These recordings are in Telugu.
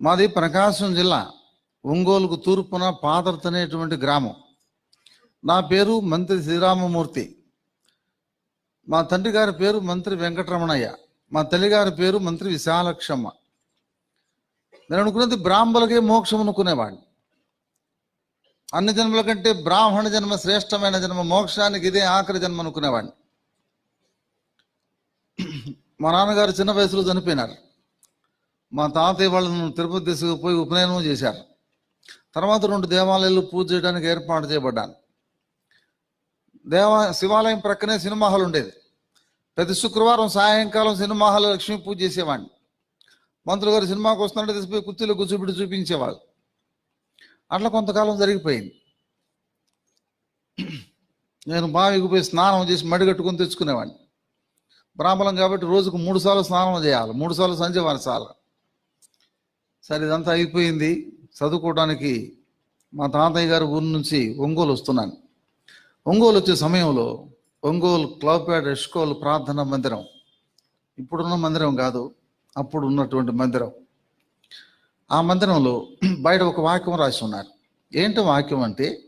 మాది ప్రకాశం జిల్లా ఒంగోలుకు తూర్పున పాదర్తి అనేటువంటి గ్రామం. నా పేరు మంత్రి శ్రీరామమూర్తి. మా తండ్రి గారి పేరు మంత్రి వెంకటరమణయ్య. మా తల్లి గారి పేరు మంత్రి విశాలక్షమ్మ. నేను అనుకున్నది బ్రాహ్మలకే మోక్షం అనుకునేవాడిని. అన్ని జన్మల కంటే బ్రాహ్మణ జన్మ శ్రేష్టమైన జన్మ మోక్షానికి ఇదే ఆఖరి జన్మ అనుకునేవాడిని. మా నాన్నగారు చిన్న వయసులో చనిపోయినారు. మా తాతయ్య వాళ్ళను తిరుపతి తీసుకుపోయి ఉపనయనం చేశారు. తర్వాత రెండు దేవాలయాలు పూజ చేయడానికి ఏర్పాటు చేయబడ్డాను. దేవా శివాలయం ప్రక్కనే సినిమా హాల్ ఉండేది. ప్రతి శుక్రవారం సాయంకాలం సినిమా హాల్ లక్ష్మీ పూజ చేసేవాడిని. మంత్రులు గారు సినిమాకి వస్తున్నట్టు తీసిపోయి కుర్చీలో కూర్చోబెట్టి చూపించేవాళ్ళు. అట్లా కొంతకాలం జరిగిపోయింది. నేను బావికి పోయి స్నానం చేసి మడిగట్టుకొని తెచ్చుకునేవాడిని. బ్రాహ్మణం కాబట్టి రోజుకు మూడు సార్లు స్నానం చేయాలి. మూడు సార్లు సంజయవారి సార్లు సరే ఇదంతా అయిపోయింది. చదువుకోవడానికి మా తాతయ్య గారి ఊరి నుంచి ఒంగోలు వస్తున్నాను. ఒంగోలు వచ్చే సమయంలో ఒంగోలు క్లబ్పేట ఎస్కోల్ ప్రార్థన మందిరం. ఇప్పుడున్న మందిరం కాదు అప్పుడు ఉన్నటువంటి మందిరం. ఆ మందిరంలో బయట ఒక వాక్యం రాసి ఉన్నారు. ఏంటి వాక్యం అంటే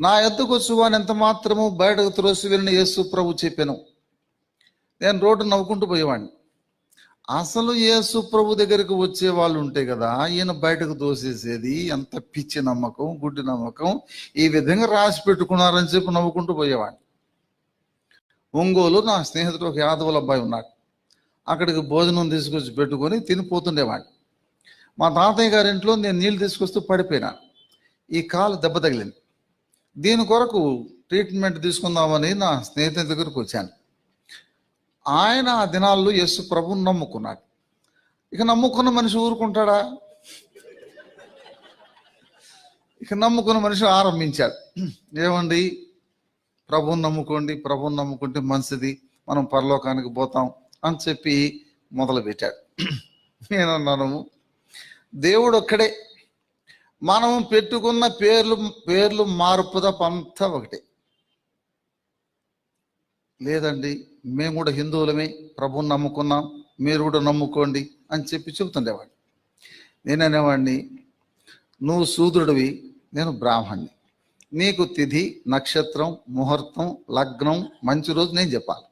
నా ఎద్దుకు వచ్చువాని ఎంత మాత్రము బయటకు త్రోసి వెళ్ళిన యేసు ప్రభు చెప్పాను. నేను రోడ్డు నవ్వుకుంటూ పోయేవాడిని. అసలు యేసు ప్రభు దగ్గరికి వచ్చే వాళ్ళు ఉంటే కదా ఈయన బయటకు దోసేసేది ఎంత పిచ్చి నమ్మకం గుడ్డి నమ్మకం ఈ విధంగా రాసి పెట్టుకున్నారని చెప్పి నవ్వుకుంటూ పోయేవాడిని. ఒంగోలు నా స్నేహితుడు ఒక యాదవుల అబ్బాయి ఉన్నాడు. అక్కడికి భోజనం తీసుకొచ్చి పెట్టుకొని తినిపోతుండేవాడిని. మా తాతయ్య గారి ఇంట్లో నేను నీళ్ళు తీసుకొస్తూ పడిపోయినాను ఈ కాలు దెబ్బ తగిలింది. దీని కొరకు ట్రీట్మెంట్ తీసుకుందామని నా స్నేహితుని దగ్గరకు వచ్చాను. ఆయన ఆ దినాల్లో యేసు ప్రభుని నమ్ముకున్నాడు. ఇక నమ్ముకున్న మనిషి ఊరుకుంటాడా? ఇక నమ్ముకున్న మనిషి ఆరంభించాడు. ఏమండి? ప్రభుని నమ్ముకోండి ప్రభుని నమ్ముకుంటే మంచిది. మనం పరలోకానికి పోతాం అని చెప్పి మొదలుపెట్టాడు. నేనన్నాను దేవుడు ఒక్కడే. మనం పెట్టుకున్న పేర్లు పేర్లు మార్పు తప్ప అంతా ఒకటే. లేదండి మేము కూడా హిందువులమే ప్రభుని నమ్ముకున్నాం మీరు కూడా నమ్ముకోండి అని చెప్పి చెబుతుండేవాడిని. నేను అనేవాడిని నువ్వు శూద్రుడివి నేను బ్రాహ్మణ్ణి. నీకు తిథి నక్షత్రం ముహూర్తం లగ్నం మంచి రోజు నేను చెప్పాలి.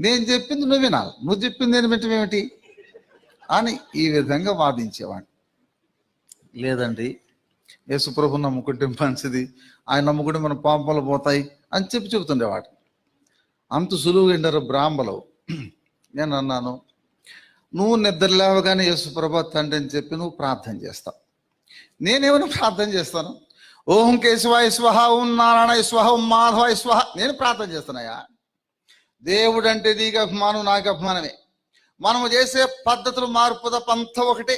నేను చెప్పింది నువ్వు వినాలి నువ్వు చెప్పింది నేను వింటమేమిటి అని ఈ విధంగా వాదించేవాడిని. లేదండి యేసుప్రభు నమ్ముకుంటే మంచిది. ఆయన నమ్ముకుంటే మన పాపాలు పోతాయి అని చెప్పి చెబుతుండేవాడు అంత సులువుగా ఎండారు బ్రాహ్మలు. నేను అన్నాను నువ్వు నిద్ర లేవగానే యేసుప్రభ తండ్రి అని చెప్పి నువ్వు ప్రార్థన చేస్తావు నేనేమైనా ప్రార్థన చేస్తాను? ఓం కేశవాయ స్వహ ఓం నారాయణ స్వహ ఓం మాధవ స్వహ నేను ప్రార్థన చేస్తున్నాయా? దేవుడు అంటే నీకు అభిమానం నాకు అభిమానమే. మనము చేసే పద్ధతులు మార్పు తప్ప అంతా ఒకటే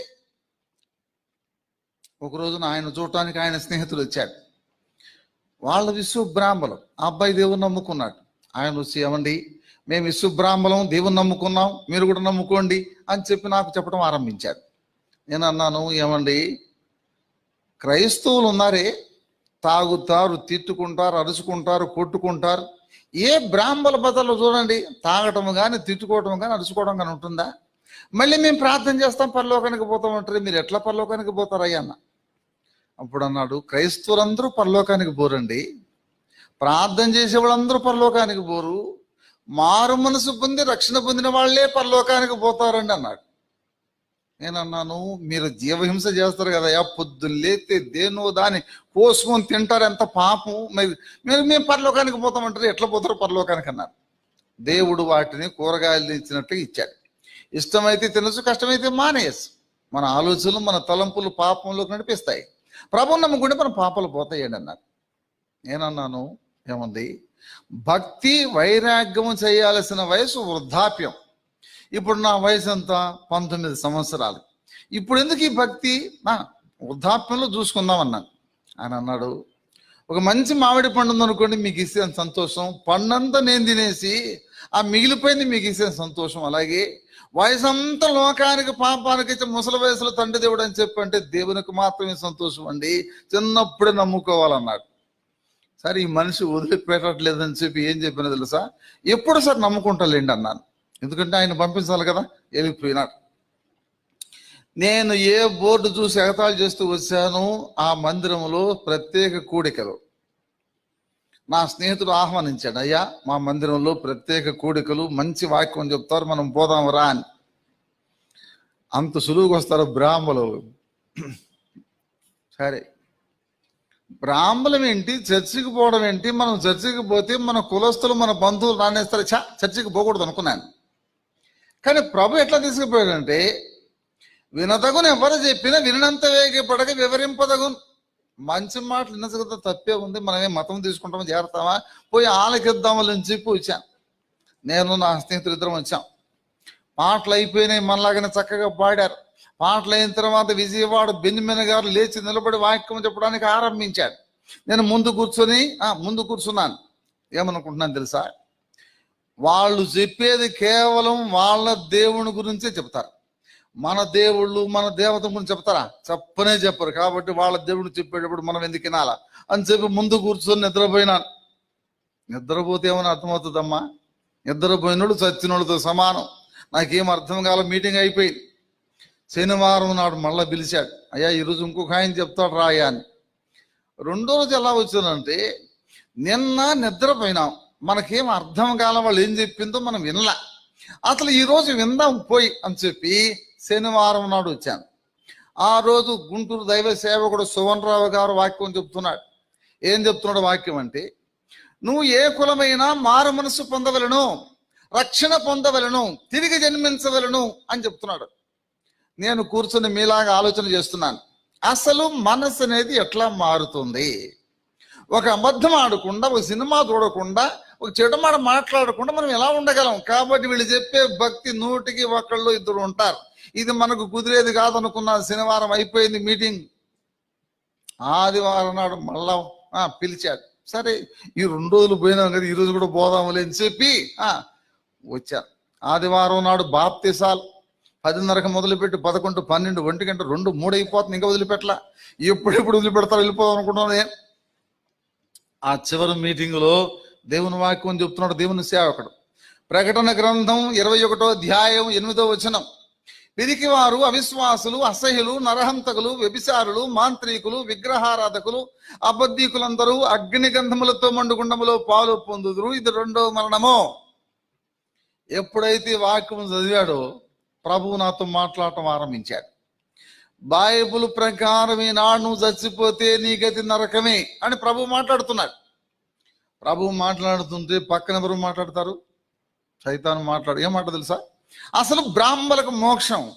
ఆయన చూడటానికి ఆయన స్నేహితులు వచ్చాడు. వాళ్ళ విశ్వ బ్రాహ్మలు ఆ అబ్బాయి దేవుడు నమ్ముకున్నాడు. ఆయన వచ్చి ఏమండి? మేము విశ్వబ్రాహ్మణం దేవుని నమ్ముకున్నాం మీరు కూడా నమ్ముకోండి అని చెప్పి నాకు చెప్పడం ఆరంభించాడు నేను అన్నాను ఏమండి? క్రైస్తవులు ఉన్నారే తాగుతారు తిట్టుకుంటారు అరుచుకుంటారు కొట్టుకుంటారు. ఏ బ్రాహ్మల బదలు చూడండి తాగటం కానీ తిట్టుకోవటం కానీ అరుచుకోవడం కానీ ఉంటుందా? మళ్ళీ మేము ప్రార్థన చేస్తాం పరలోకానికి పోతాం అంటారు. మీరు ఎట్లా పరలోకానికి పోతారయ్యా? అన్న. అప్పుడు అన్నాడు క్రైస్తవులందరూ పరలోకానికి పోరండి. ప్రార్థన చేసే వాళ్ళందరూ పరలోకానికి పోరు. మారు మనసు పొంది రక్షణ పొందిన వాళ్ళే పరలోకానికి పోతారండి అన్నాడు. నేను అన్నాను మీరు జీవహింస చేస్తారు కదా యా పొద్దున్న లేతే దేనో దాన్ని కోసుకొని తింటారు ఎంత పాపం. మరి మీరు మేము పరలోకానికి పోతామంటారు ఎట్లా పోతారు పరలోకానికి అన్నారు. దేవుడు వాటిని కూరగాయలు ఇచ్చినట్టు ఇచ్చాడు. ఇష్టమైతే తినచ్చు కష్టమైతే మానేయచ్చు. మన ఆలోచనలు మన తలంపులు పాపంలోకి నడిపిస్తాయి. ప్రభు నమ్ముకుంటే మన పాపాలు పోతాయండి అన్నారు. నేనన్నాను ఏముంది? భక్తి వైరాగ్యం చేయాల్సిన వయసు వృద్ధాప్యం. ఇప్పుడు నా వయసు ఎంత? పంతొమ్మిది సంవత్సరాలు. ఇప్పుడు ఎందుకు ఈ భక్తి? నా వృద్ధాప్యంలో చూసుకుందాం అన్నాను ఆయన అన్నాడు ఒక మంచి మామిడి పండు ఉందనుకోండి మీకు ఇస్తే సంతోషం. పండంతా నేను తినేసి ఆ మిగిలిపోయింది మీకు ఇస్తే సంతోషం. అలాగే వయసు అంతా లోకానికి పాపానికి ఇచ్చే ముసలి వయసులో తండ్రి దేవుడు అని చెప్పి అంటే దేవునికి మాత్రమే సంతోషం అండి. చిన్నప్పుడే నమ్ముకోవాలన్నాడు. సరే ఈ మనిషి వదిలిపెట్టట్లేదని చెప్పి ఏం చెప్పినా తెలుసా? ఎప్పుడు సార్ నమ్ముకుంటాలేండి అన్నాను. ఎందుకంటే ఆయన పంపించాలి కదా వెళ్ళిపోయినాడు నేను ఏ బోర్డు చూసి ఎగతాళి చేస్తూ వచ్చాను ఆ మందిరంలో ప్రత్యేక కూడికలు. నా స్నేహితుడు ఆహ్వానించాడు అయ్యా మా మందిరంలో ప్రత్యేక కూడికలు మంచి వాక్యం చెప్తారు మనం పోదాం రా అని. అంత సులువుగా వస్తారు బ్రాహ్మలు. సరే బ్రాహ్మణం ఏంటి? చర్చికి పోవడం ఏంటి? మనం చర్చికి పోతే మన కులస్తులు మన బంధువులు నానేస్తారు చా చర్చికి పోకూడదు అనుకున్నాను. కానీ ప్రభు ఎట్లా తీసుకుపోయాడంటే వినతగును ఎవరు చెప్పినా వినంత వేగపడక వివరింపదగును. మంచి మాటలు వినసగత తప్పే ఉంది. మనమే మతం తీసుకుంటామో? చేరతామా పోయి ఆలకిద్దామని చెప్పి వచ్చాను. నేను నా స్నేహితులు ఇద్దరం వచ్చాం. మాటలు అయిపోయినాయి. మనలాగానే చక్కగా పాడారు. పాటలు అయిన తర్వాత విజయవాడ బెంజమిన్ గారు లేచి నిలబడి వాక్యం చెప్పడానికి ఆరంభించాడు నేను ముందు కూర్చొని ముందు కూర్చున్నాను. ఏమనుకుంటున్నాను తెలుసా? వాళ్ళు చెప్పేది కేవలం వాళ్ళ దేవుని గురించే చెప్తారు. మన దేవుళ్ళు మన దేవత గురించి చెప్తారా? చెప్పనే చెప్పరు. కాబట్టి వాళ్ళ దేవుడు చెప్పేటప్పుడు మనం ఎందుకు వినాలా? అని చెప్పి ముందు కూర్చొని నిద్రపోయినాను. నిద్రపోతే ఏమని అర్థమవుతుందమ్మా? నిద్రపోయినోడు చచ్చినోడితో సమానం. నాకేం అర్థం కాల మీటింగ్ అయిపోయింది. శనివారం నాడు మళ్ళా పిలిచాడు. అయ్యా ఈరోజు ఇంకొక ఆయన చెప్తాడు రా అని. రెండో రోజు ఎలా వచ్చిందంటే నిన్న నిద్రపోయినాం. మనకేం అర్థం కాల వాళ్ళు ఏం చెప్పిందో మనం వినలా. అసలు ఈరోజు విందాం పోయి అని చెప్పి శనివారం నాడు వచ్చాను. ఆ రోజు గుంటూరు దైవ సేవకుడు సువర్ణరావు గారు వాక్యం చెప్తున్నాడు. ఏం చెప్తున్నాడు వాక్యం అంటే నువ్వు ఏ కులమైనా మారు మనసు పొందవలను రక్షణ పొందవలను తిరిగి జన్మించవలను అని చెప్తున్నాడు. నేను కూర్చుని మీలాగా ఆలోచన చేస్తున్నాను. అసలు మనసు అనేది ఎట్లా మారుతుంది? ఒక అబద్ధం ఆడకుండా ఒక సినిమా చూడకుండా ఒక చెడుమాట మాట్లాడకుండా మనం ఎలా ఉండగలం? కాబట్టి వీళ్ళు చెప్పే భక్తి నూటికి ఒకళ్ళు ఇద్దరు ఉంటారు. ఇది మనకు కుదిరేది కాదనుకున్న శనివారం అయిపోయింది మీటింగ్. ఆదివారం నాడు మళ్ళా పిలిచాడు. సరే ఈ రెండు రోజులు పోయినాం కదా ఈ రోజు కూడా పోదాములే అని చెప్పి వచ్చారు. ఆదివారం నాడు బాప్తిసాలు. పదిన్నరకు మొదలుపెట్టి పదకొండు పన్నెండు ఒంటి గంట రెండు మూడు అయిపోతుంది ఇంకా వదిలిపెట్టలా. ఎప్పుడెప్పుడు వదిలిపెడతారు వెళ్ళిపోదాం అనుకుంటున్నాను ఆ చివరి మీటింగులో దేవుని వాక్యం చెప్తున్నాడు దేవుని సేవకుడు. ప్రకటన గ్రంథం ఇరవై ఒకటో అధ్యాయం ఎనిమిదో వచనం. పిరికివారు అవిశ్వాసులు అసహ్యులు నరహంతకులు వ్యభిచారులు మాంత్రికులు విగ్రహారాధకులు అబద్ధీకులందరూ అగ్నిగంధములతో మండుగుండములో పాలు పొందుదురు. ఇది రెండో మరణము. ఎప్పుడైతే వాక్యం చదివాడో ప్రభువు నాతో మాట్లాడటం ఆరంభించాడు. బైబుల్ ప్రకారం ఈనాడు నువ్వు చచ్చిపోతే నీ గతి నరకమే అని ప్రభు మాట్లాడుతున్నాడు. ప్రభు మాట్లాడుతుంటే పక్కన ఎవరు మాట్లాడతారు? సైతాను మాట్లాడు ఏం మాట తెలుసా? అసలు బ్రాహ్మణులకు మోక్షం.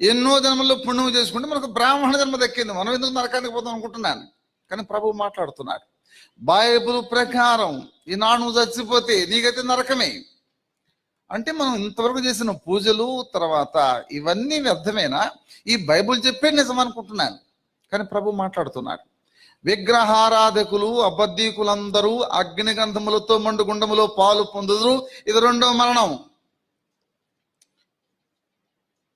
ఎన్నో జన్మల్లో పుణ్యం చేసుకుంటే మనకు బ్రాహ్మణ జన్మ దక్కింది. మనం ఎందుకు నరకానికి పోతాం అనుకుంటున్నాను? కానీ ప్రభు మాట్లాడుతున్నాడు. బైబుల్ ప్రకారం ఈనాడు నువ్వు చచ్చిపోతే నీకైతే నరకమే. అంటే మనం ఇంతవరకు చేసిన పూజలు తర్వాత ఇవన్నీ వ్యర్థమేనా? ఈ బైబుల్ చెప్పే నిజం అనుకుంటున్నాను. కానీ ప్రభు మాట్లాడుతున్నాడు విగ్రహారాధకులు అబద్ధీకులందరూ అగ్నిగంధములతో మండుగుండములో పాలు పొందుదురు. ఇది రెండో మరణం.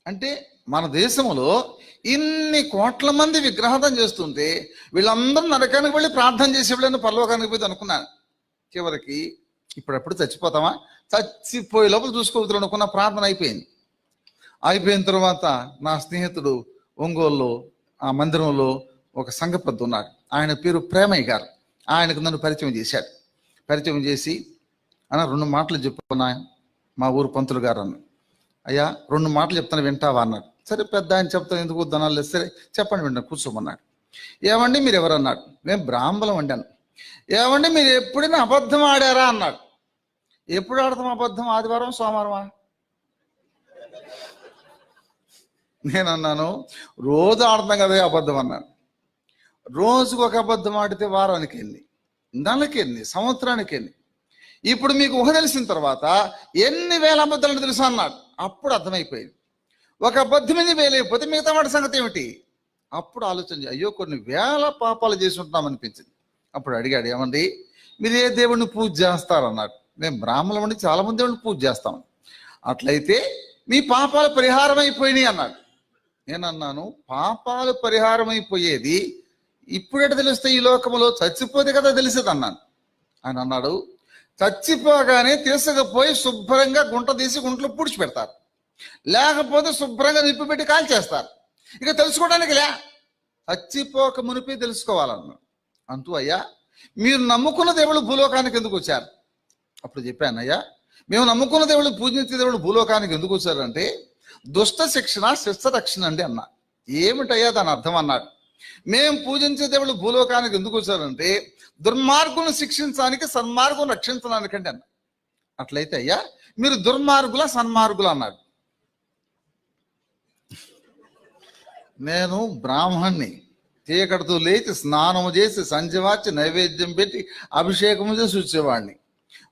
అంటే మన దేశంలో ఇన్ని కోట్ల మంది విగ్రహం చేస్తుంటే వీళ్ళందరూ నరకానికి వెళ్ళి ప్రార్థన చేసే వాళ్ళని పరలోకానికి పోయి అనుకున్నాను. చివరికి ఇప్పుడెప్పుడు చచ్చిపోతామా? చచ్చిపోయే లోపల చూసుకోవద్దు అనుకున్న ప్రార్థన అయిపోయింది. అయిపోయిన తర్వాత నా స్నేహితుడు ఒంగోలులో ఆ మందిరంలో ఒక సంఘపద్దు ఉన్నాడు. ఆయన పేరు ప్రేమయ్య గారు. ఆయనకు నన్ను పరిచయం చేశాడు. పరిచయం చేసి అన్న రెండు మాటలు చెప్పుకున్నా మా ఊరు పంతులు గారు అన్న. అయ్యా రెండు మాటలు చెప్తాను వింటావా? అన్నాడు. సరే పెద్ద ఆయన చెప్తాను. ఎందుకు వద్దనాలు లేదు సరే చెప్పండి వింటాను. కూర్చోమన్నాడు. ఏమండి? మీరు ఎవరన్నాడు? నేను బ్రాహ్మణం వండాను ఏమండి? మీరు ఎప్పుడైనా అబద్ధం ఆడారా? అన్నాడు. ఎప్పుడు ఆడతాం అబద్ధం? ఆదివారం సోమవారమా? నేను అన్నాను రోజు ఆడతాం కదా అబద్ధం అన్నాను. రోజుకు ఒక అబద్ధం ఆడితే వారానికి ఎన్ని నెలకి ఎన్ని సంవత్సరానికి ఎన్ని ఇప్పుడు మీకు ఊహ తెలిసిన తర్వాత ఎన్ని వేల అబద్ధాలు తెలుసు అన్నాడు. అప్పుడు అర్థమైపోయింది. ఒక అబద్ధం మీద వేలైపోతే మిగతా వాటి సంగతి ఏమిటి? అప్పుడు ఆలోచన అయ్యో కొన్ని వేల పాపాలు చేసి ఉంటున్నాం అనిపించింది అప్పుడు అడిగాడు ఏమండి మీరు ఏ దేవుడిని పూజ చేస్తారన్నాడు. మేము బ్రాహ్మణుల వండి చాలా మంది పూజ చేస్తాం. అట్లయితే మీ పాపాలు పరిహారం అయిపోయినాయి అన్నాడు. నేను అన్నాను పాపాలు పరిహారం అయిపోయేది ఇప్పుడెట తెలుస్తే ఈ లోకంలో చచ్చిపోతే కదా తెలిసేది అన్నాను. ఆయన అన్నాడు చచ్చిపోగానే తీసుకుపోయి శుభ్రంగా గుంట తీసి గుంటలో పూడ్చి పెడతారు. లేకపోతే శుభ్రంగా నిప్పు పెట్టి కాల్చేస్తారు. ఇక తెలుసుకోవడానికి లే. చచ్చిపోక మునిపి తెలుసుకోవాలన్నాడు. అంటూ అయ్యా మీరు నమ్ముకున్న దేవుడు భూలోకానికి ఎందుకు వచ్చారు? అప్పుడు చెప్పాను అయ్యా మేము నమ్ముకున్న దేవుడు పూజించే దేవుడు భూలోకానికి ఎందుకు వచ్చారంటే దుష్ట శిక్షణ శిష్ట రక్షణ అండి అన్న. ఏమిటయ్యా దాని అర్థం అన్నాడు మేము పూజించే దేవుడు భూలోకానికి ఎందుకు వచ్చారంటే దుర్మార్గులను శిక్షించడానికి సన్మార్గం రక్షించడానికండి అన్న. అట్లయితే అయ్యా మీరు దుర్మార్గుల సన్మార్గులు అన్నాడు నేను బ్రాహ్మణ్ణి. చీకటితో లేచి స్నానం చేసి సంజవార్చి నైవేద్యం పెట్టి అభిషేకము చేసి వచ్చేవాడిని.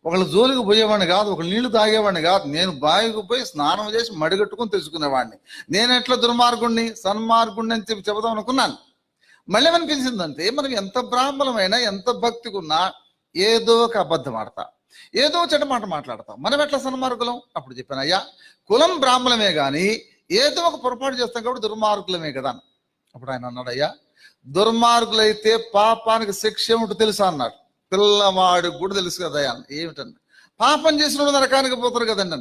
ఒకళ్ళు జోలికి పోయేవాడిని కాదు ఒకళ్ళు నీళ్ళు తాగేవాడిని కాదు. నేను బావికి పోయి స్నానం చేసి మడిగట్టుకుని తెచ్చుకునేవాడిని నేను ఎట్లా దుర్మార్గుణ్ణి సన్మార్గుణ్ణి అని చెప్పి చెబుదాం అనుకున్నాను. మళ్ళీ ఏమనిపించిందంటే మనం ఎంత బ్రాహ్మణమైనా ఎంత భక్తికున్నా ఉన్నా ఏదో ఒక అబద్ధం ఆడతా. ఏదో చెడ్డ మాట మాట్లాడతాం. మనం ఎట్లా సన్మార్గులం? అప్పుడు చెప్పాను అయ్యా కులం బ్రాహ్మణమే కానీ ఏదో ఒక పొరపాటు చేస్తాం కాబట్టి దుర్మార్గులమే కదా అప్పుడు ఆయన అన్నాడు అయ్యా దుర్మార్గులైతే పాపానికి శిక్ష ఏమిటో తెలుసా అన్నాడు. పిల్లవాడు కూడా తెలుసు కదా అయ్యా. ఏమిటన్నా పాపం చేసిన నరకానికి పోతారు కదండి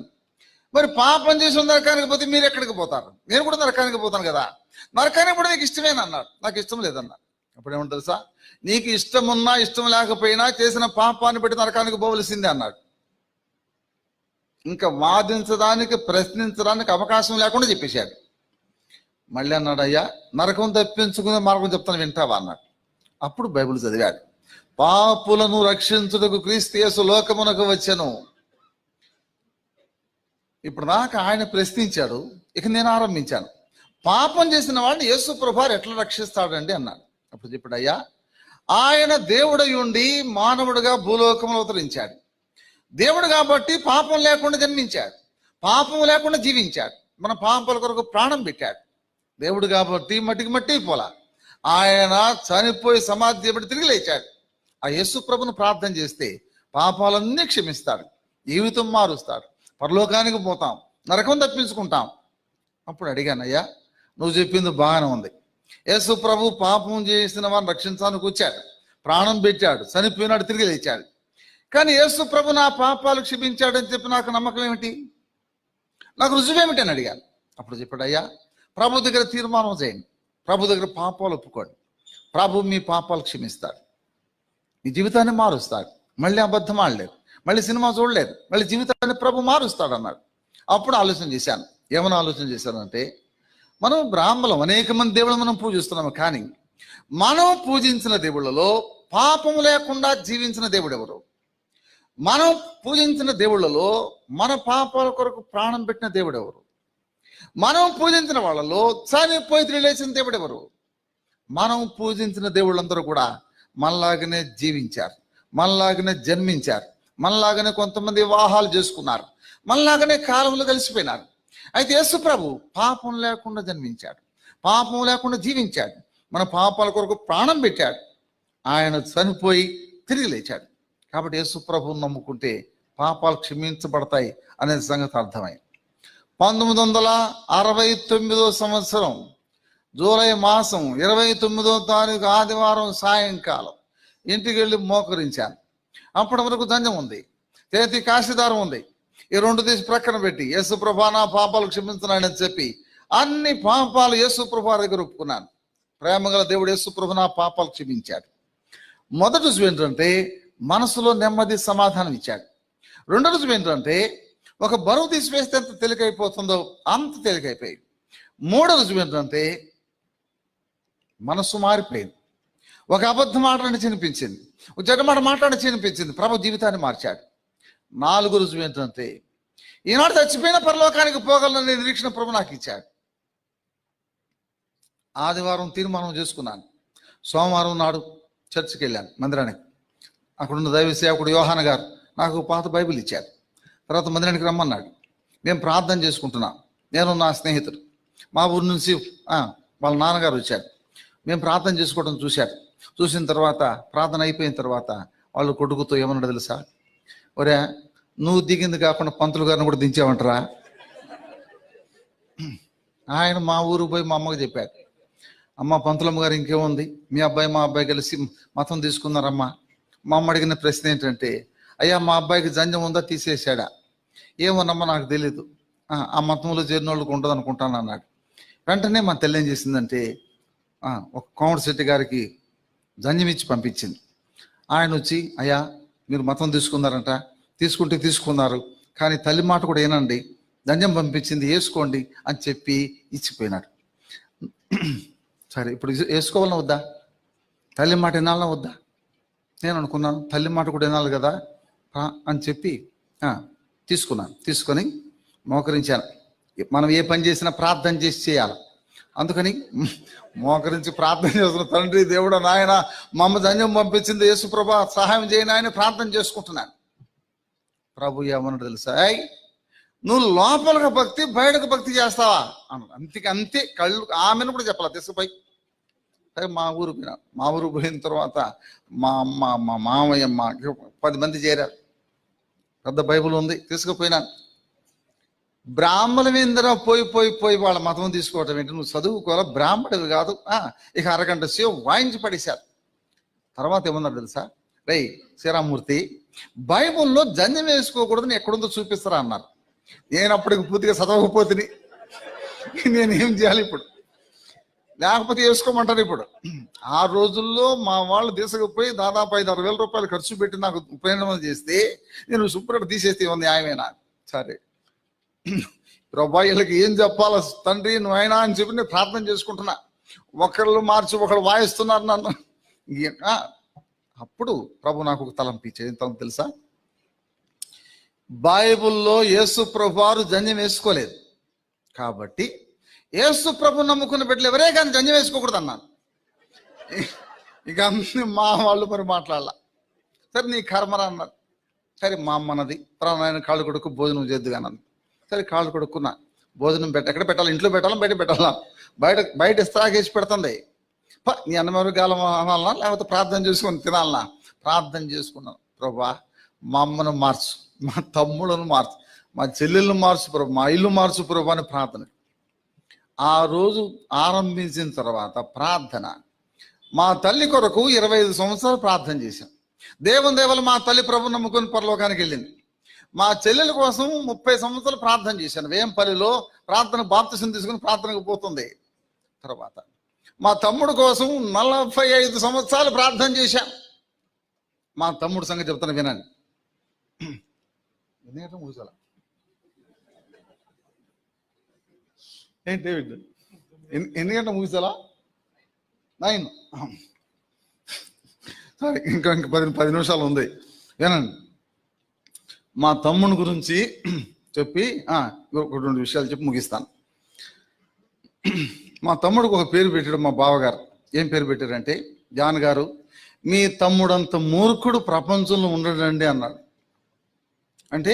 మరి పాపం చేసిన నరకానికి పోతే మీరు ఎక్కడికి పోతారు? నేను కూడా నరకానికి పోతాను కదా. నరకానికి కూడా నీకు ఇష్టమేనా అన్నాడు. నాకు ఇష్టం లేదన్నాడు అప్పుడు ఏమంటారు తెలుసా? నీకు ఇష్టం ఉన్నా ఇష్టం లేకపోయినా చేసిన పాపాన్ని బట్టి నరకానికి పోవలసిందే అన్నాడు. ఇంకా వాదించడానికి ప్రశ్నించడానికి అవకాశం లేకుండా చెప్పేశాడు. మళ్ళీ అన్నాడు అయ్యా నరకం తప్పించుకునే మార్గం చెప్తాను వింటావా? అన్నాడు. అప్పుడు బైబిల్ చదివాడు. పాపులను రక్షించుటకు క్రీస్తు యేసు లోకమునకు వచ్చాను. ఇప్పుడు నాకు ఆయన ప్రశ్నించాడు ఇక నేను ఆరంభించాను. పాపం చేసిన వాడిని యేసు ప్రభారు ఎట్లా రక్షిస్తాడండి అన్నాడు. అప్పుడు చెప్పాడు అయ్యా ఆయన దేవుడై ఉండి మానవుడిగా భూలోకంలో అవతరించాడు. దేవుడు కాబట్టి పాపం లేకుండా జన్మించాడు. పాపం లేకుండా జీవించాడు. మన పాపల కొరకు ప్రాణం పెట్టాడు. దేవుడు కాబట్టి మట్టికి మట్టి పోలా ఆయన చనిపోయి సమాధి చేయబడి తిరిగి లేచాడు. ఆ యేసు ప్రభును ప్రార్థన చేస్తే పాపాలన్నీ క్షమిస్తాడు జీవితం మారుస్తాడు పరలోకానికి పోతాం నరకం తప్పించుకుంటాం. అప్పుడు అడిగానయ్యా నువ్వు చెప్పింది బాగానే ఉంది. యేసు ప్రభు పాపం చేసిన వారిని రక్షించడానికి వచ్చాడు. ప్రాణం పెట్టాడు చనిపోయినాడు తిరిగి లేచాడు. కానీ యేసు ప్రభు నా పాపాలు క్షమించాడని చెప్పి నాకు నమ్మకం ఏమిటి? నాకు రుజువేమిటి అని అడిగాను. అప్పుడు చెప్పాడు అయ్యా ప్రభు దగ్గర తీర్మానం చేయండి. ప్రభు దగ్గర పాపాలు ఒప్పుకోండి. ప్రభు మీ పాపాలు క్షమిస్తాడు. నీ జీవితాన్ని మారుస్తాడు. మళ్ళీ అబద్ధం ఆడలేదు. మళ్ళీ సినిమా చూడలేదు. మళ్ళీ జీవితాన్ని ప్రభు మారుస్తాడు అన్నాడు. అప్పుడు ఆలోచన చేశాను. ఏమైనా ఆలోచన చేశానంటే మనం బ్రాహ్మణం అనేక మంది దేవుళ్ళు మనం పూజిస్తున్నాము కానీ మనం పూజించిన దేవుళ్ళలో పాపం లేకుండా జీవించిన దేవుడు ఎవరు మనం పూజించిన దేవుళ్ళలో మన పాపాల కొరకు ప్రాణం పెట్టిన దేవుడు ఎవరు మనం పూజించిన వాళ్ళలో చనిపోయి తిరిగి లేచిన దేవుడు ఎవరు మనం పూజించిన దేవుళ్ళందరూ కూడా మనలాగనే జీవించారు మనలాగనే జన్మించారు మనలాగనే కొంతమంది వివాహాలు చేసుకున్నారు మనలాగనే కాలంలో కలిసిపోయినారు. అయితే యేసు ప్రభు పాపం లేకుండా జన్మించాడు పాపం లేకుండా జీవించాడు మన పాపాల కొరకు ప్రాణం పెట్టాడు ఆయన చనిపోయి తిరిగి లేచాడు. కాబట్టి యేసు నమ్ముకుంటే పాపాలు క్షమించబడతాయి అనే సంగతి అర్థమైంది. పంతొమ్మిది వందల అరవై తొమ్మిదో సంవత్సరం జూలై మాసం ఇరవై తొమ్మిదో తారీఖు ఆదివారం సాయంకాలం ఇంటికి వెళ్ళి మోకరించాను. అప్పటి వరకు దంజం ఉంది. చేతి కాశీదారం ఉంది. ఈ రెండు తీసి ప్రక్కన పెట్టి యేసు నా పాపాలు క్షమించున్నాడని చెప్పి అన్ని పాపాలు యేసు ప్రభా దగ్గర ఒప్పుకున్నాను. ప్రేమగల దేవుడు యేసుప్రభ నా పాపాలు క్షమించాడు. మొదటి రుజువు ఏంటంటే మనసులో నెమ్మది సమాధానం ఇచ్చాడు. రెండో రుజువు ఏంటంటే ఒక బరువు తీసివేస్తే ఎంత తేలికైపోతుందో అంత తేలికైపోయి మూడో రుజువు ఏంటంటే మనసు మారిపోయింది. ఒక అబద్ధం మాట్లాడి చినిపించింది. ఒక చెడ్డ మాట్లాడి చినిపించింది. ప్రభు జీవితాన్ని మార్చాడు. నాలుగు రుజువు ఏంటంటే ఈనాడు చచ్చిపోయిన పరలోకానికి పోగలననే నిరీక్షణ ప్రభు నాకు ఇచ్చాడు. ఆదివారం తీర్మానం చేసుకున్నాను. సోమవారం నాడు చర్చికి వెళ్ళాను మందిరానికి. అక్కడున్న దైవ సేవకుడు యోహాన గారు నాకు పాత బైబిల్ ఇచ్చారు. తర్వాత మందిరానికి రమ్మన్నాడు. నేను ప్రార్థన చేసుకుంటున్నాను నేను నా స్నేహితుడు. మా ఊరి నుంచి వాళ్ళ నాన్నగారు వచ్చారు. మేము ప్రార్థన చేసుకోవడం చూశారు చూసిన తర్వాత ప్రార్థన అయిపోయిన తర్వాత వాళ్ళు కొడుకుతో ఏమన్నాడు తెలుసా? ఒరే నువ్వు దిగింది కాకుండా పంతులు గారిని కూడా దించామంటారా ఆయన మా ఊరు పోయి మా అమ్మకి చెప్పారు అమ్మ పంతులమ్మ గారు ఇంకేముంది? మీ అబ్బాయి మా అబ్బాయి కలిసి మతం తీసుకున్నారమ్మా. మా అమ్మ అడిగిన ప్రశ్న ఏంటంటే అయ్యా మా అబ్బాయికి జంజం ఉందా? తీసేసాడా ఏమోనమ్మా నాకు తెలీదు. "ఆ, ఆ మతంలో చేరిన వాళ్ళకి ఉండదు అనుకుంటాను అన్నాడు వెంటనే మా తల్లి ఏం చేసిందంటే ఒక కోమటిశెట్టి గారికి జంజం ఇచ్చి పంపించింది. ఆయన వచ్చి అయ్యా మీరు మతం తీసుకున్నారంట తీసుకుంటే తీసుకున్నారు కానీ తల్లి మాట కూడా ఏనండి? దంజం పంపించింది వేసుకోండి అని చెప్పి ఇచ్చిపోయినాడు. సరే ఇప్పుడు వేసుకోవాలన్నా వద్దా? తల్లి మాట వినాలన్నా వద్దా? నేను అనుకున్నాను తల్లి మాట కూడా వినాలి కదా అని చెప్పి తీసుకున్నాను. తీసుకొని మోకరించాను. మనం ఏ పని చేసినా ప్రార్థన చేసి చేయాలి. అందుకని మోకరించి ప్రార్థన చేస్తున్న తండ్రి దేవుడు నాయన మమ్మ ధన్యం పంపించింది యేసుప్రభ సహాయం చేయని ఆయన ప్రార్థన చేసుకుంటున్నాను ప్రభు ఏమన్నాడు తెలుసా? నువ్వు లోపలకు భక్తి బయటకు భక్తి చేస్తావా? అన్నాడు. అంతే అంతే కళ్ళు ఆమెను కూడా చెప్పాలి. తీసుకుపోయి మా ఊరు పోయినా. మా ఊరు పోయిన తర్వాత మా అమ్మ మా మామయ్య మా పది మంది చేరారు. పెద్ద బైబుల్ ఉంది. తీసుకుపోయినాను బ్రాహ్మణ మీందర పోయి పోయి పోయి వాళ్ళ మతం తీసుకోవటం ఏంటి? నువ్వు చదువుకోవాలా? బ్రాహ్మణుడు కాదు. ఇక అరగంట సేవ వాయించి పడేశారు. తర్వాత ఏమన్నారు తెలుసా? రై శ్రీరామూర్తి బైబుల్లో జన్యం వేసుకోకూడదని ఎక్కడుందో చూపిస్తారా అన్నారు. నేను అప్పటికి పూర్తిగా చదవకపోతుంది నేను ఏం చేయాలి ఇప్పుడు? లేకపోతే వేసుకోమంటారు ఇప్పుడు. ఆ రోజుల్లో మా వాళ్ళు తీసుకుపోయి దాదాపు ఐదు ఆరు వేల రూపాయలు ఖర్చు పెట్టి నాకు ఉపయోగం చేస్తే నేను శుభ్రత తీసేస్తే ఉంది న్యాయమేనా? సరే. ప్రభా వీళ్ళకి ఏం చెప్పాలి? తండ్రి నువ్వు అయినా అని చెప్పి నేను ప్రార్థన చేసుకుంటున్నా. ఒకళ్ళు మార్చి ఒకళ్ళు వాయిస్తున్నారు నన్ను. అప్పుడు ప్రభు నాకు ఒక తలంపు ఇచ్చేది తలంపు తెలుసా? బైబుల్లో యేసు ప్రభు వారు జన్యం వేసుకోలేదు. కాబట్టి యేసు ప్రభు నమ్ముకున్న బిడ్డలు ఎవరే కానీ జన్యం వేసుకోకూడదు అన్నాను. ఇక మా వాళ్ళు మరి మాట్లాడాల. సరే నీ కర్మరా అన్నారు. సరే మా అమ్మనది ప్రాణాయన కాళ్ళు కొడుకు భోజనం చేద్దుగా అన్నది. సరే కాళ్ళు కొడుక్కున్నా. భోజనం పెట్ట ఎక్కడ పెట్టాలి? ఇంట్లో పెట్టాలా? బయట పెట్టాలా? బయట బయట ఇస్తాగేసి పెడుతుంది. నీ అన్నమారు గాలం అనాలనా లేకపోతే ప్రార్థన చేసుకొని తినాలనా? ప్రార్థన చేసుకున్నాను. ప్రభా మా అమ్మను మార్చు. మా తమ్ముడును మార్చు. మా చెల్లెలను మార్చు ప్రభు. మా ఇల్లు మార్చు ప్రభు అని ప్రార్థన. ఆ రోజు ఆరంభించిన తర్వాత ప్రార్థన. మా తల్లి కొరకు ఇరవై ఐదు సంవత్సరాలు ప్రార్థన చేశాం. దేవుని దేవలు మా తల్లి ప్రభు నమ్ముకొని పరలోకానికి వెళ్ళింది. మా చెల్లెల కోసం ముప్పై సంవత్సరాలు ప్రార్థన చేశాను. వేంపల్లిలో ప్రార్థన బాప్తిసం తీసుకుని ప్రార్థనకు పోతుంది. తర్వాత మా తమ్ముడు కోసం నలభై ఐదు సంవత్సరాలు ప్రార్థన చేశాం మా తమ్ముడు సంగతి చెప్తాను వినండి. ఎన్ని గంటలు మూసాల ఏంటి ఎన్ని గంటలు ముగిసాలా? నైన్. సరే ఇంకా ఇంకా పది పది నిమిషాలు ఉంది. వినండి. మా తమ్ముని గురించి చెప్పి ఒక రెండు విషయాలు చెప్పి ముగిస్తాను. మా తమ్ముడికి ఒక పేరు పెట్టాడు మా బావగారు. ఏం పేరు పెట్టారంటే జాన్ గారు మీ తమ్ముడంత మూర్ఖుడు ప్రపంచంలో ఉండడండి అన్నాడు. అంటే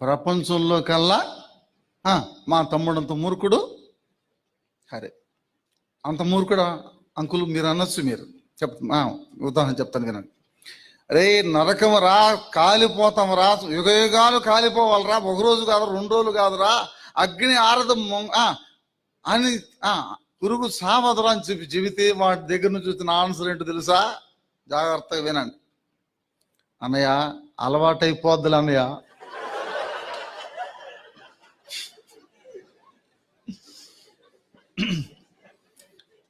ప్రపంచంలో కల్లా మా తమ్ముడంత మూర్ఖుడు? సరే అంత మూర్ఖుడా? అంకులు మీరు అనొచ్చు మీరు. చెప్ ఉదాహరణ చెప్తాను వినండి. రే నరకం రా కాలిపోతాం రా యుగ యుగాలు కాలిపోవాలరా ఒక రోజు కాదు రెండు రోజులు కాదురా అగ్ని ఆరదం అని ఆ పురుగు సావదురా అని చెప్పి చెబితే వాటి దగ్గర నుంచి వచ్చిన ఆన్సర్ ఏంటో తెలుసా? జాగ్రత్తగా వినండి. అన్నయ్య అలవాటైపోద్దులు అన్నయ్య.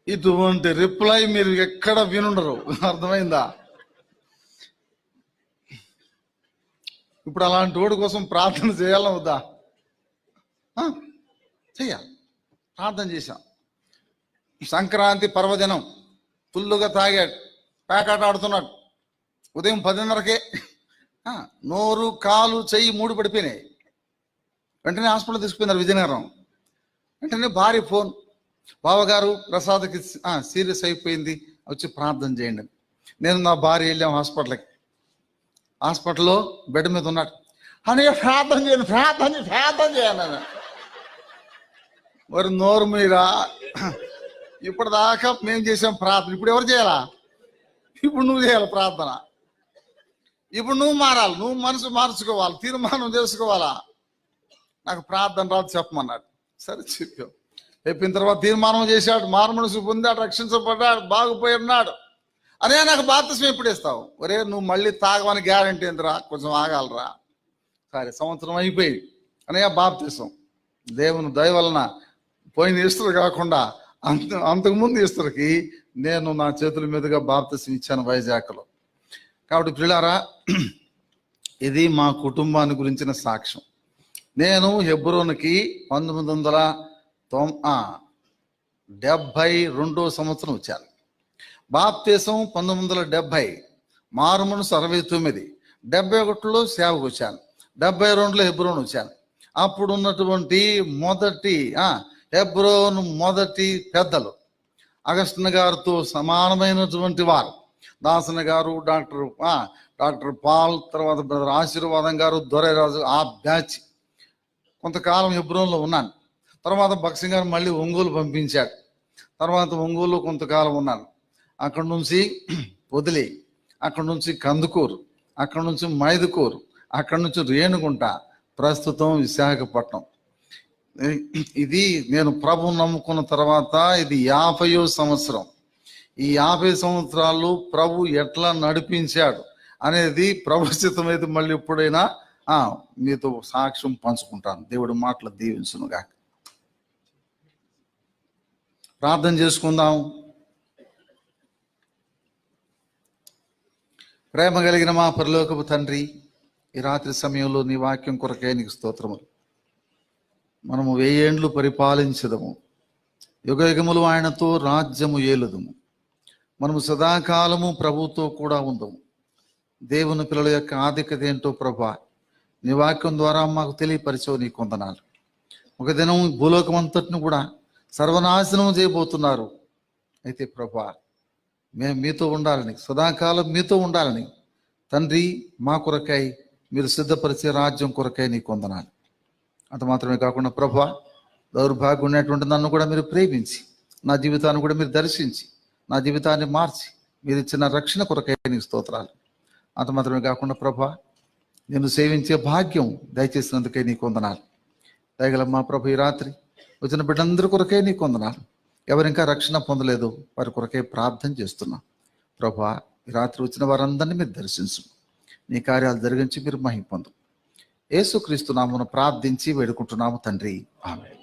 ఇటువంటి రిప్లై మీరు ఎక్కడ వినుండరు. అర్థమైందా? ఇప్పుడు అలాంటి వాడి కోసం ప్రార్థన చేయాలా వద్దా? చెయ్యాలి ప్రార్థన చేశాం. సంక్రాంతి పర్వదినం ఫుల్లుగా తాగాడు. పేకాట ఆడుతున్నాడు. ఉదయం పదిన్నరకే. నోరు కాలు చెయ్యి మూడు పడిపోయినాయి. వెంటనే హాస్పిటల్ తీసుకుపోయినారు విజయనగరం. వెంటనే భార్య ఫోన్. బావగారు ప్రసాద్కి సీరియస్ అయిపోయింది. వచ్చి ప్రార్థన చేయండి. నేను నా భార్య వెళ్ళాం హాస్పిటల్కి. హాస్పిటల్లో బెడ్ మీద ఉన్నాడు. అని ప్రార్థన చేయను ప్రార్థన ప్రార్థన చేయను మరి నోరు మీరా? ఇప్పటిదాకా మేము చేసాం ప్రార్థన. ఇప్పుడు ఎవరు చేయాలా? ఇప్పుడు నువ్వు చేయాలి ప్రార్థన. ఇప్పుడు నువ్వు మారాలి. నువ్వు మనసు మార్చుకోవాలి తీర్మానం చేసుకోవాలా? నాకు ప్రార్థన రాదు చెప్పమన్నాడు. సరే చెప్పావు. చెప్పిన తర్వాత తీర్మానం చేశాడు మారు మనసు పొందాడు రక్షించబడ్డాడు బాగుపోయి ఉన్నాడు. అరే నాకు బాప్తిస్మ ఎప్పుడు ఇస్తావు? ఒరే నువ్వు మళ్ళీ తాగమని గ్యారంటీ ఏందిరా? కొంచెం ఆగాలరా. సరే సంవత్సరం అయిపోయి అనయ్య బాప్తిసం దేవుని దయ వలన పోయిన ఈస్టర్ కాకుండా అంత అంతకుముందు ఈస్టర్కి నేను నా చేతుల మీదుగా బాప్తిసం ఇచ్చాను వైజాగ్లో. కాబట్టి పిల్లారా ఇది మా కుటుంబాన్ని గురించిన సాక్ష్యం. నేను హెబ్రోన్కి పంతొమ్మిది వందల తొం డెబ్భై రెండో సంవత్సరం వచ్చాను. బాప్తీసం పంతొమ్మిది వందల డెబ్భై మారుమనసు అరవై తొమ్మిది. డెబ్బై ఒకటిలో సేవకు వచ్చాను. డెబ్బై రెండులో హెబ్రోన్ వచ్చాను. అప్పుడు ఉన్నటువంటి మొదటి హెబ్రోన్ మొదటి పెద్దలు. అగస్టిన్ గారితో సమానమైనటువంటి వారు. దాసన గారు డాక్టర్ డాక్టర్ పాల్ తర్వాత బ్రదర్ ఆశీర్వాదం గారు దొరైరాజు ఆ బ్యాచ్. కొంతకాలం హెబ్రోన్లో ఉన్నాను. తర్వాత బక్సింగ్ గారు మళ్ళీ ఒంగోలు పంపించాడు. తర్వాత ఒంగోలు కొంతకాలం ఉన్నాను. అక్కడ నుంచి వదిలి అక్కడ నుంచి కందుకూరు అక్కడ నుంచి మైదుకూరు అక్కడ నుంచి రేణుగుంట ప్రస్తుతం విశాఖపట్నం. ఇది నేను ప్రభు నమ్ముకున్న తర్వాత ఇది యాభయో సంవత్సరం. ఈ యాభై సంవత్సరాలు ప్రభు ఎట్లా నడిపించాడు అనేది ప్రభుత్వమైతే మళ్ళీ ఎప్పుడైనా మీతో సాక్ష్యం పంచుకుంటాను. దేవుడు మాటలు దీవించునుగా ప్రార్థన చేసుకుందాం. ప్రేమ కలిగిన మా పరలోకపు తండ్రి ఈ రాత్రి సమయంలో నీ వాక్యం కొరకే నీకు స్తోత్రములు. మనము వెయ్యేండ్లు పరిపాలించదము. యుగయుగములు ఆయనతో రాజ్యము ఏలుదము. మనము సదాకాలము ప్రభుతో కూడా ఉందము. దేవుని పిల్లల యొక్క ఆధిక్యత ఏంటో ప్రభా నీ వాక్యం ద్వారా మాకు తెలియపరిచవు నీ కొందనాలు. ఒక దినం భూలోకం అంతటిని కూడా సర్వనాశనం చేయబోతున్నారు. అయితే ప్రభా మేము మీతో ఉండాలని సదాకాలం మీతో ఉండాలని తండ్రి మా కొరకై మీరు సిద్ధపరిచే రాజ్యం కొరకై నీ కొందనాలి అంత మాత్రమే కాకుండా ప్రభా దౌర్భాగ్యం ఉన్నటువంటి నన్ను కూడా మీరు ప్రేమించి నా జీవితాన్ని కూడా మీరు దర్శించి నా జీవితాన్ని మార్చి మీరు ఇచ్చిన రక్షణ కొరకై నీకు స్తోత్రాలు. అంత మాత్రమే కాకుండా ప్రభా నేను సేవించే భాగ్యం దయచేసినందుకే నీకు వందనాలు. దయగల మా ప్రభు ఈ రాత్రి వచ్చిన బిడ్డందరి కొరకే నీకు వందనాలు. ఎవరింకా ఇంకా రక్షణ పొందలేదు వారి కొరకే ప్రార్థన చేస్తున్నా. ప్రభా ఈ రాత్రి వచ్చిన వారందరినీ మీరు దర్శించు. నీ కార్యాలు జరిగించి మీరు మహిం పొందు. యేసుక్రీస్తు నామను ప్రార్థించి వేడుకుంటున్నాము తండ్రి. ఆమె